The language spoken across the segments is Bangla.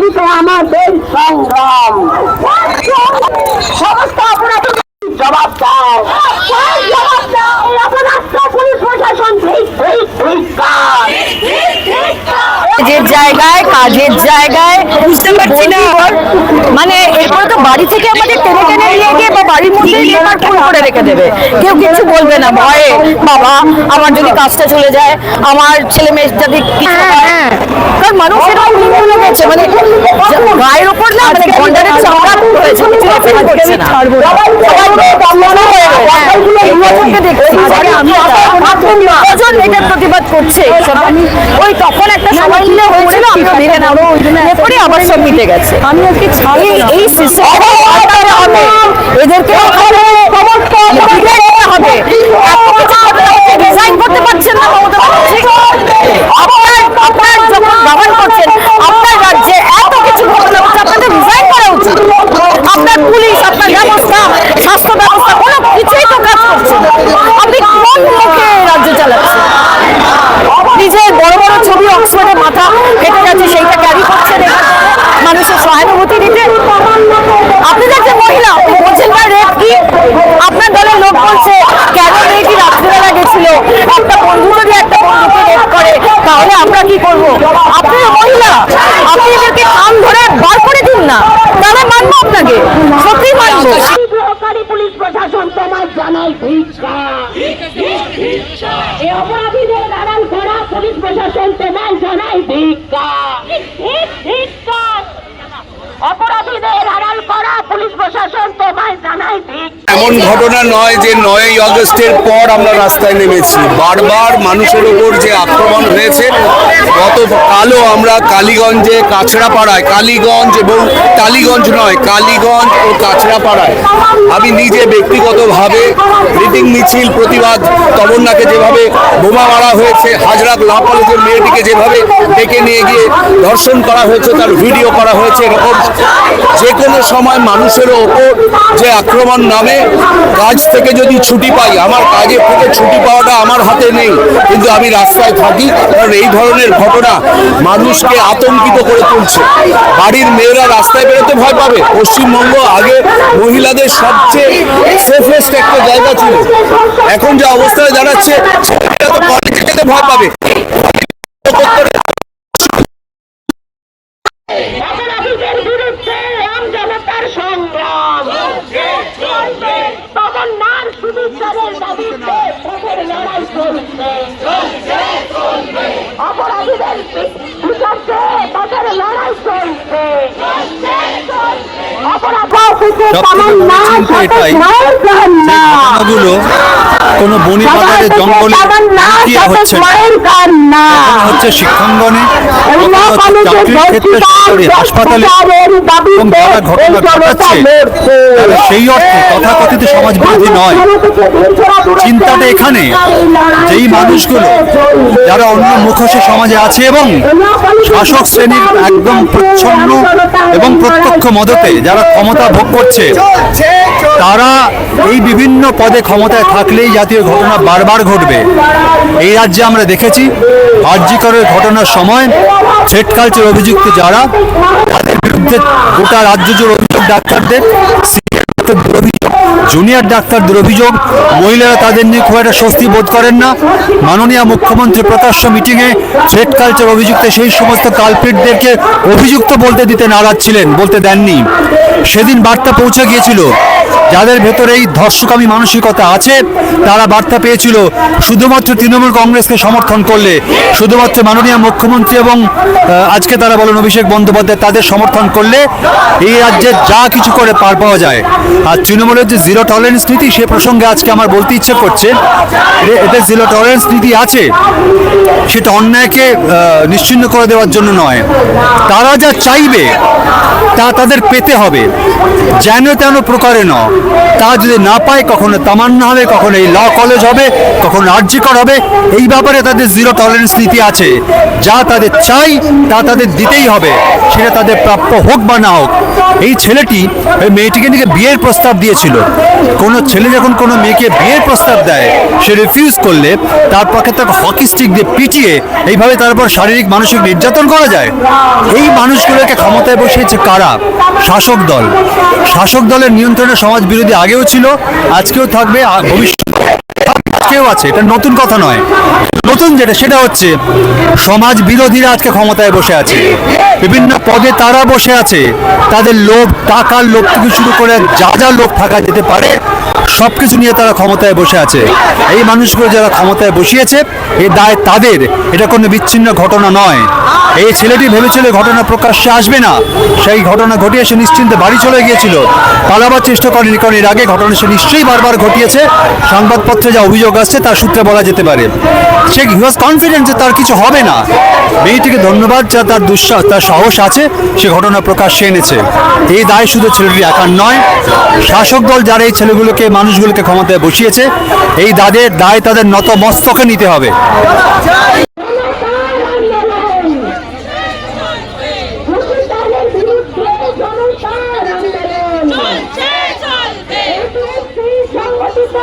দাবিতে আমাদের সংগ্রাম। সমস্ত অপরাধ জবাব দাও। জবাব দাও এই পুলিশ প্রশাসন ঠিক ঠিক ঠিক কাজের জায়গায় কাজের জায়গায়। বুঝতে পারছি না। মানে এরপরে তো বাড়ি থেকে আমাদের টেনে টেনে নিয়ে গিয়ে বা বাড়ির মধ্যে আমার ফোন করে রেখে দেবে। কেউ কিছু বলবে না। ভয়ে বাবা আমার যদি কাজটা চলে যায় আমার ছেলে মেয়ে যদি কিছু হয়। কারণ মানুষের ভুলে মানে গায়ের ওপর না মানে গন্ডারের চামড়া হয়েছে কিছু না সবাই হয়ে। হ্যাঁ, এটার প্রতিবাদ করছে ওই তখন একটা সময় মিলে হয়েছিল আমরা মেনে নেব ইয়ে করে আবার সব মিটে গেছে আমি আজকে এই সিস্টেম এদেরকে হবে রিজাইন করতে পারছেন না মমতা ব্যানার্জি আপনার আপনার যখন গভর্ন করছেন আপনার রাজ্যে এত কিছু ঘটনা হচ্ছে আপনাদের রিজাইন করা উচিত আপনার পুলিশ আপনার ব্যবস্থা স্বাস্থ্য ব্যবস্থা কোনো কিছুই তো কাজ করছে না আপনি কোন মুখে রাজ্য চালাচ্ছেন নিজের বড় বড় ছবি অক্সফোর্ডে মাথা কেটে যাচ্ছে সেইটা ক্যারি করছেন এবার মানুষের সহানুভূতি দিতে আপনি দেখছেন মহিলা আপনি বলছেন না রেপ কি আপনার দলের লোক বলছে কেন মেয়েটি রাত্রিবেলা গেছিল একটা বন্ধু যদি একটা বন্ধুকে রেপ করে তাহলে আমরা কি করব আপনি মহিলা আপনি এদেরকে কান ধরে বার করে দিন না। তাহলে মানবো আপনাকে। সত্যি মানবো। পুলিশ প্রশাসন তোমার জানাই এমন ঘটনা নয় যে নয়ই আগস্টের পর আমরা রাস্তায় নেমেছি। বারবার মানুষের ওপর যে আক্রমণ হয়েছে গত গতকালও আমরা কালীগঞ্জে, কাছড়াপাড়ায়, কালীগঞ্জ এবং টালিগঞ্জ নয়, কালীগঞ্জ ও কাছড়াপাড়ায়। আমি নিজে ব্যক্তিগতভাবে মিটিং মিছিল প্রতিবাদ তমন্নাকে যেভাবে বোমা মারা হয়েছে, হাজরাত ল কলেজের মেয়েটিকে যেভাবে ডেকে নিয়ে গিয়ে ধর্ষণ করা হয়েছে, তার ভিডিও করা হয়েছে, এরকম যে কোনো সময় মানুষের ওপর যে আক্রমণ নামে কাজ থেকে যদি ছুটি পাই, আমার কাজের থেকে ছুটি পাওয়াটা আমার হাতে নেই। কিন্তু আমি রাস্তায় থাকি, কারণ এই ধরনের ঘটনা মানুষকে আতঙ্কিত করে তুলছে। বাড়ির মেয়েরা রাস্তায় বেরোতে ভয় পাবে। পশ্চিমবঙ্গ আগে মহিলাদের সবচেয়ে সেফেস্ট একটা জায়গা ছিল। এখন যে অবস্থায় দাঁড়াচ্ছে, ছেলেরা তো কলেজে যেতে ভয় পাবে। দাবিতে পথের লড়াই চলছে সমাজ নয় চিন্তাটা এখানে যেই মানুষগুলো যারা অন্য মুখোশে সমাজে আছে এবং শাসক শ্রেণির একদম প্রচ্ছন্ন এবং প্রত্যক্ষ মদতে যারা ক্ষমতা ভোগ করছে। তারা এই বিভিন্ন পদে ক্ষমতায় থাকলেই জাতীয় ঘটনা বারবার ঘটবে। এই রাজ্যে আমরা দেখেছি আর্যিকরের ঘটনার সময় থ্রেড কালচার অভিযুক্ত যারা, তাদের বিরুদ্ধে গোটা রাজ্য জুড়ে অভিযোগ ডাক্তারদের অভিযোগ জুনিয়র ডাক্তারদের অভিযোগ, মহিলারা তাদের নিয়ে খুব একটা স্বস্তি বোধ করেন না। মাননীয় মুখ্যমন্ত্রী প্রকাশ্য মিটিংয়ে থ্রেড কালচার অভিযুক্ত সেই সমস্ত কালপিটদেরকে অভিযুক্ত বলতে দিতে নারাজ ছিলেন, বলতে দেননি। সেদিন বার্তা পৌঁছে গিয়েছিল, যাদের ভেতরে এই ধর্ষকামী মানসিকতা আছে, তারা বার্তা পেয়েছিল, শুধুমাত্র তৃণমূল কংগ্রেসকে সমর্থন করলে। শুধুমাত্র মাননীয় মুখ্যমন্ত্রী এবং আজকে তারা বলেন অভিষেক বন্দ্যোপাধ্যায় তাদের সমর্থন করলে এই রাজ্যে যা কিছু করে পার পাওয়া যায়। আর তৃণমূলের যে জিরো টলারেন্স নীতি সে প্রসঙ্গে আজকে আমার বলতে ইচ্ছে করছে এদের জিরো টলারেন্স নীতি আছে সেটা অন্যায়কে আহ, নিশ্চিহ্ন করে দেওয়ার জন্য নয়। তারা যা চাইবে তা তাদের পেতে হবে। যেন তেন প্রকারে ন তা যদি না পায় কখনো তামান্না হবে কখনো এই ল কলেজ হবে কখনো আর্যিকর হবে এই ব্যাপারে তাদের জিরো টলারেন্স নীতি আছে। যা তাদের চাই তা তাদের দিতেই হবে। সেটা তাদের প্রাপ্য হোক বা না হোক। এই ছেলেটি ওই মেয়েটিকে নিয়ে বিয়ের প্রস্তাব দিয়েছিল। কোনো ছেলে যখন কোনো মেয়েকে বিয়ের প্রস্তাব দেয়, সে রিফিউজ করলে তার পক্ষে তাকে হকি স্টিক দিয়ে পিটিয়ে এইভাবে তারপর শারীরিক, মানসিক নির্যাতন করা যায়। এই মানুষগুলোকে ক্ষমতায় বসিয়েছে কারা? শাসক দল। শাসক দলের নিয়ন্ত্রণে সমাজ বিরোধী আগেও ছিল, আজকেও থাকবে, আ- কেউ আছে, এটা নতুন কথা নয়। নতুন যেটা, সেটা হচ্ছে সমাজ বিরোধীরা আজকে ক্ষমতায় বসে আছে। বিভিন্ন পদে তারা বসে আছে। তাদের লোভ, টাকার লোভ থেকে শুরু করে যা যা লোভ থাকা যেতে পারে সব কিছু নিয়ে তারা ক্ষমতায় বসে আছে। এই মানুষগুলো যারা ক্ষমতায় বসিয়েছে এই দায় তাদের। এটা কোনো বিচ্ছিন্ন ঘটনা নয়। এই ছেলেটি ভেবেছিল ঘটনা প্রকাশ্যে আসবে না। সেই ঘটনা ঘটিয়ে সে নিশ্চিন্তে বাড়ি চলে গিয়েছিল। পালাবার চেষ্টা করেনি, কারণ এর আগে ঘটনা সে নিশ্চয়ই বারবার ঘটিয়েছে। সংবাদপত্রে যা অভিযোগ আসছে, তার সূত্রে বলা যেতে পারে। সে হি ওয়াজ কনফিডেন্ট যে তার কিছু হবে না। মেয়েটিকে ধন্যবাদ, যা তার দুঃসাহস তার সাহস আছে, সে ঘটনা প্রকাশ্যে এনেছে। এই দায় শুধু ছেলেটি একার নয়। শাসক দল যারা এই ছেলেগুলোকে, মানুষগুলোকে ক্ষমতায় বসিয়েছে, এই দাদের দায় তাদের নত মস্তকে নিতে হবে।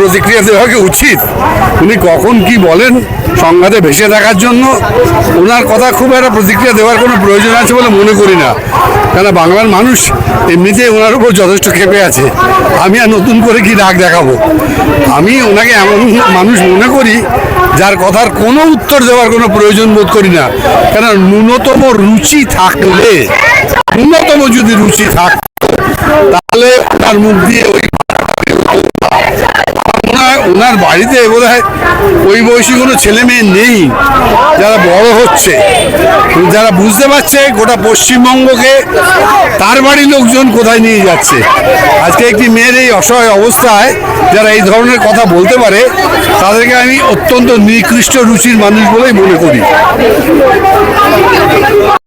প্রতিক্রিয়া দেওয়া কি উচিত? উনি কখন কি বলেন? সংঘাতে ভেসে থাকার জন্য ওনার কথা খুব একটা প্রতিক্রিয়া দেওয়ার কোনো প্রয়োজন আছে বলে মনে করি না। কেন বাংলার মানুষ এমনিতেই ওনার উপর যথেষ্ট ক্ষেপে আছে। আমি আর নতুন করে কি রাগ দেখাবো? আমি ওনাকে এমন মানুষ মনে করি যার কথার কোনো উত্তর দেওয়ার কোনো প্রয়োজন বোধ করি না। কেন ন্যূনতম রুচি থাকলে, ন্যূনতম যদি রুচি থাকতো তাহলে ওনার মুখ দিয়ে ওই ওনার বাড়িতে বোধ হয় ওই বয়সী কোনো ছেলে মেয়ে নেই, যারা বড় হচ্ছে। যারা বুঝতে পারছে গোটা পশ্চিমবঙ্গকে তার বাড়ির লোকজন কোথায় নিয়ে যাচ্ছে। আজকে একটি মেয়ের এই অসহায় অবস্থায় যারা এই ধরনের কথা বলতে পারে, তাদেরকে আমি অত্যন্ত নিকৃষ্ট রুচির মানুষ বলেই মনে করি।